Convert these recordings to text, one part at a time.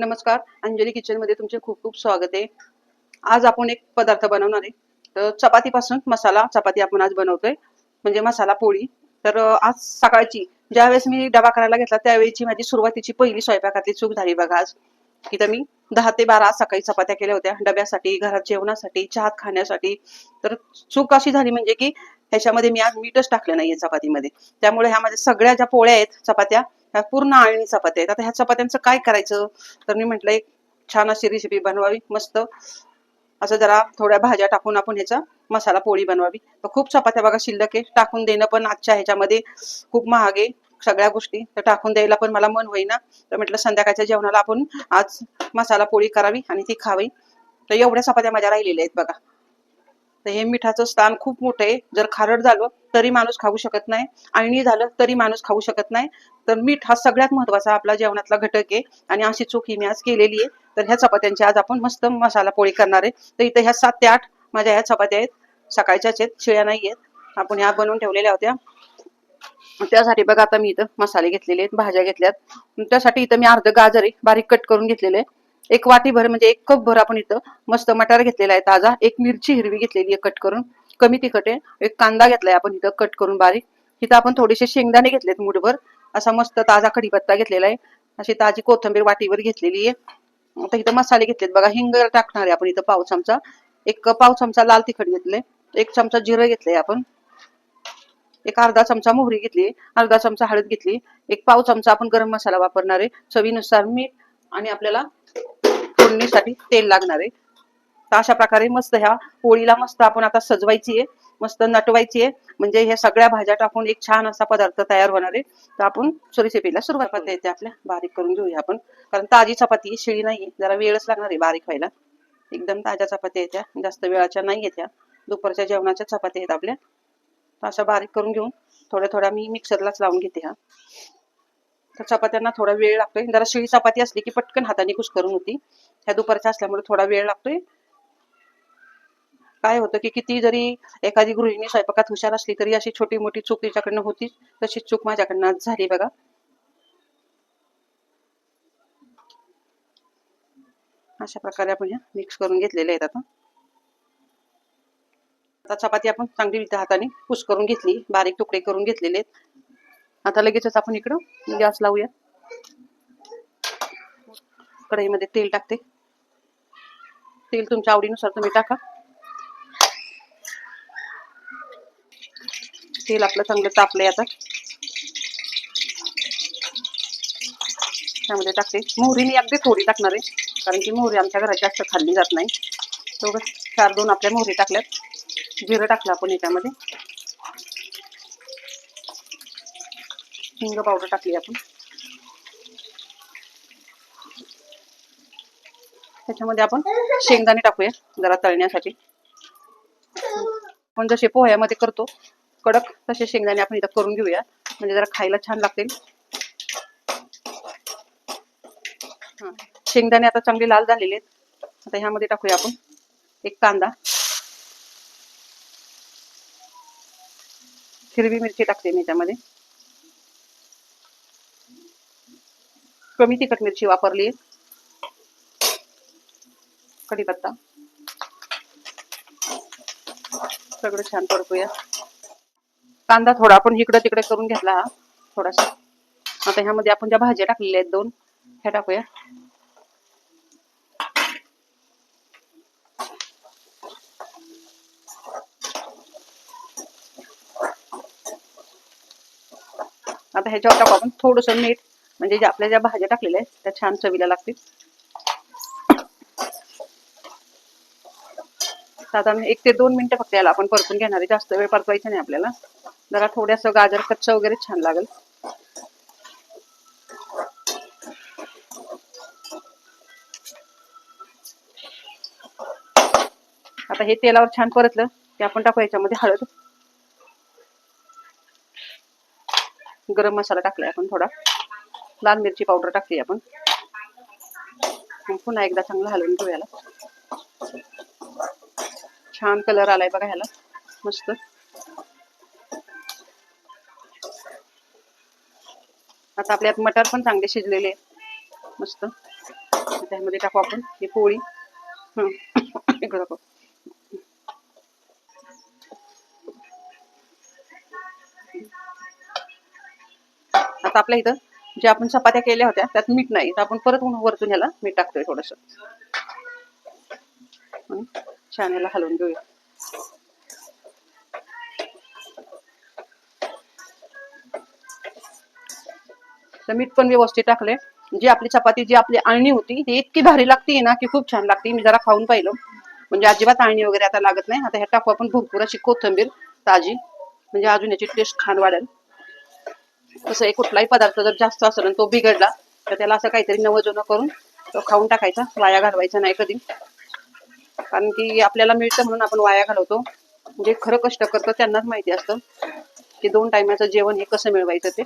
नमस्कार. अंजली किचनमध्ये तुमचे खूप खूप स्वागत आहे. आज आपण एक पदार्थ बनवणार आहे. तर चपातीपासून मसाला चपाती आपण आज बनवतोय. म्हणजे मसाला पोळी. तर आज सकाळची ज्यावेळेस मी डबा करायला घेतला त्यावेळेची माझी सुरुवातीची पहिली स्वयंपाकातली चूक झाली बघा आज. इथं मी दहा ते बारा सकाळी चपात्या केल्या होत्या. डब्यासाठी घरात जेवणासाठी चहा खाण्यासाठी. तर चूक अशी झाली म्हणजे की ह्याच्यामध्ये मी आज मीठच टाकलं नाहीये चपातीमध्ये. त्यामुळे ह्या माझ्या सगळ्या ज्या पोळ्या आहेत चपात्या ह्या पूर्ण आळणी चपात्या आहेत. आता ह्या चपात्यांचं काय करायचं? तर मी म्हटलं एक छान अशी रेसिपी बनवावी मस्त. असं जरा थोड्या भाज्या टाकून आपण ह्याचा मसाला पोळी बनवावी. तर खूप चपात्या बघा शिल्लक आहे. टाकून देणं पण आजच्या ह्याच्यामध्ये खूप महाग आहे सगळ्या गोष्टी. तर टाकून द्यायला पण मला मन होईना. तर म्हटलं संध्याकाळच्या जेवणाला आपण आज मसाला पोळी करावी आणि ती खावी. तर एवढ्या चपात्या माझ्या राहिलेल्या आहेत बघा. तर हे मिठाचं स्थान खूप मोठं आहे. जर खारट झालं तरी माणूस खाऊ शकत नाही. आणि झालं तरी माणूस खाऊ शकत नाही. तर मीठ हा सगळ्यात महत्त्वाचा आपला जेवणातला घटक आहे. आणि अशी चूक ही मी आज केलेली आहे. तर ह्या चपात्यांची आज आपण मस्त मसाला पोळी करणार आहे. तर इथं ह्या सात ते आठ माझ्या ह्या चपात्या आहेत. सकाळच्याच आहेत शिळ्या नाही आहेत. आपण ह्या बनवून ठेवलेल्या होत्या. त्यासाठी बघा आता मी इथं मसाले घेतलेले आहेत भाज्या घेतल्यात. त्यासाठी इथं मी अर्ध गाजर आहे बारीक कट करून घेतलेले आहे. एक वाटी भर म्हणजे एक कप भर आपण इथं मस्त मटार घेतलेला आहे ताजा. एक मिरची हिरवी घेतलेली आहे कट करून. कमी तिखट. आहे एक कांदा घेतलाय आपण इथं कट करून बारीक. इथं आपण थोडेसे शेंगदाणे घेतलेत मुठभर. असा मस्त ताजा कढीपत्ता घेतलेला आहे. अशी ताजी कोथिंबीर वाटीवर घेतलेली आहे. आता इथं मसाले घेतलेत बघा हिंग टाकणार आहे आपण इथं पाव चमचा. एक पाव चमचा लाल तिखट घेतले एक चमचा जिरं घेतलंय आपण. एक अर्धा चमचा मोहरी घेतली. अर्धा चमचा हळद घेतली. एक पाव चमचा आपण गरम मसाला वापरणार आहे. चवीनुसार मीठ आणि आपल्याला फोडणीसाठी तेल लागणार आहे. तर अशा प्रकारे मस्त ह्या पोळीला मस्त आपण आता सजवायची आहे. मस्त नटवायची आहे. म्हणजे ह्या सगळ्या भाज्या टाकून एक छान असा पदार्थ तयार होणार आहे. तर आपण रेसिपीला सुरुवात करता येते आपल्या. बारीक करून घेऊया आपण. कारण ताजी चपाती शिळी नाही जरा वेळच लागणार आहे बारीक व्हायला. एकदम ताज्या चपात्या येत्या जास्त वेळाच्या नाही येत्या दुपारच्या जेवणाच्या चपात्या आहेत आपल्या. तर अशा बारीक करून घेऊन थोड्या थोड्या मी मिक्सरलाच लावून घेते हा तर चपात्यांना थोडा वेळ लागतोय. जरा शिळी चपाती असली की पटकन हाताने करून होती. ह्या दुपारच्या असल्यामुळे थोडा वेळ लागतोय. काय होतं की किती जरी एखादी गृहिणी स्वयंपाकात हुशार असली तरी अशी छोटी मोठी चूक तिच्याकडनं होती. तशी चूक माझ्याकडनं आज झाली बघा. अशा प्रकारे आपण मिक्स करून घेतलेले आहेत आता. आता चपाती आपण चांगली हाताने कुस करून घेतली. बारीक तुकडे करून घेतलेले आहेत. आता लगेचच आपण इकडं गॅस लावूया. कढईमध्ये तेल टाकते. तेल तुमच्या आवडीनुसार तुम्ही टाका. तेल आपलं चांगलं तापलंय आता. त्यामध्ये टाकते. मोहरी मी अगदी थोडी टाकणार आहे कारण की मोहरी आमच्या घरात जास्त खाल्ली जात नाही. तो चार दोन आपल्या मोहरी टाकल्यात. जिरं टाकलं आपण याच्यामध्ये. हिंग पावडर टाकली आपण. त्याच्यामध्ये आपण शेंगदाणे टाकूया जरा तळण्यासाठी. आपण जसे पोह्यामध्ये करतो कडक तसे शेंगदाणे आपण इथं करून घेऊया. म्हणजे जरा खायला छान लागतील. शेंगदाणे आता चांगले लाल झालेले आहेत. आता ह्यामध्ये टाकूया आपण एक कांदा. हिरवी मिरची टाकते मी त्यामध्ये. कमी तिखट मिरची वापरली कढीपत्ता सगळं छान परतूया कांदा थोडा आपण इकडं तिकडे करून घेतला हा थोडासा आता ह्यामध्ये आपण ज्या भाज्या टाकलेल्या आहेत दोन ह्या टाकूया आता ह्याच्यावर टाकू आपण थोडस मीठ म्हणजे ज्या आपल्या ज्या भाज्या टाकलेल्या आहेत त्या छान चवीला लागतील. साधारण एक ते दोन मिनिटं फक्त याला आपण परतून घेणार आहे. जास्त वेळ परतवायचा नाही आपल्याला. जरा थोडंसं गाजर कच्चा वगैरे छान लागेल. आता हे तेलावर छान परतलं ते आपण टाकू याच्यामध्ये हळद. गरम मसाला टाकलाय आपण थोडा. लाल मिरची पावडर टाकली आपण. पुन्हा एकदा चांगलं हलवून घेऊयाला. छान कलर आलाय बघा ह्याला. मस्त. आता आपल्यात मटर पण चांगले शिजलेले आहेत. मस्त. त्यामध्ये टाकू आपण हे पोळी. हं. इकडं टाकू आता आपल्या इथं जे आपण चपात्या केल्या होत्या त्यात मीठ नाही. तर आपण परत वरतून ह्याला मीठ टाकतोय थोडस. छान ह्याला हलवून घेऊया. तर मीठ पण व्यवस्थित टाकले जी आपली चपाती जी आपली आळणी होती ती इतकी भारी लागते ना की खूप छान लागते. मी जरा खाऊन पाहिलं. म्हणजे अजिबात आळणी वगैरे आता लागत नाही. आता ह्या टाकू आपण भरपूर अशी कोथिंबीर ताजी. म्हणजे अजून याची टेस्ट छान वाढेल. तसं एक कुठलाही पदार्थ जर जास्त असेल आणि तो बिघडला तर त्याला असं काहीतरी नवजोनं करून तो खाऊन टाकायचा वाया घालवायचा नाही कधी. कारण की आपल्याला मिळतं म्हणून आपण वाया घालवतो. जे खरं कष्ट करतं त्यांनाच माहिती असतं की दोन टायमाचं जेवण हे कसं मिळवायचं ते.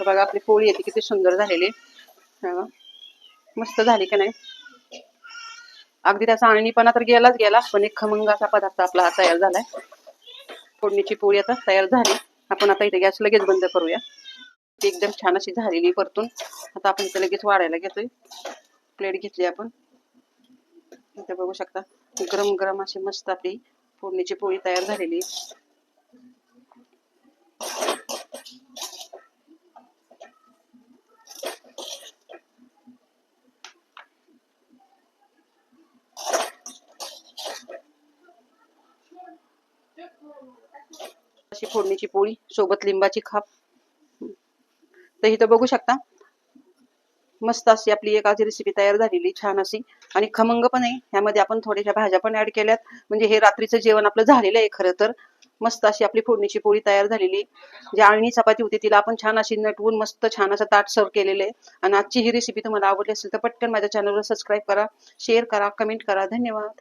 बघा आपली पोळी येते किती सुंदर झालेली आहे. मस्त झाली का नाही? अगदी त्याचा आणणीपणा तर गेलाच गेला पण एक खमंग असा पदार्थ आपला हा तयार झालाय. फोडणीची पोळी आता तयार झाली. आपण आता इथे गॅस लगेच बंद करूया. ती एकदम छान अशी झालेली परतून. आता आपण इथे लगेच वाढायला घेतोय. प्लेट घेतली आपण. इथे बघू शकता. गरम गरम अशी मस्त आपली फोडणीची पोळी तयार झालेली अशी फोडणीची पोळी सोबत लिंबाची खाप. तर इथं बघू शकता. मस्त अशी आपली एक आज रेसिपी तयार झालेली छान अशी. आणि खमंग पण आहे. ह्यामध्ये आपण थोड्याशा भाज्या पण ऍड केल्यात. म्हणजे हे रात्रीचं जेवण आपलं झालेलं आहे खरं तर. मस्त अशी आपली फोडणीची पोळी तयार झालेली. जी आळणी चपाती होती तिला आपण छान अशी नटवून मस्त छान असं ताट सर्व केलेलं आहे. आणि आजची ही रेसिपी तुम्हाला आवडली असेल तर पटकन माझ्या चॅनलवर सबस्क्राईब करा शेअर करा कमेंट करा. धन्यवाद.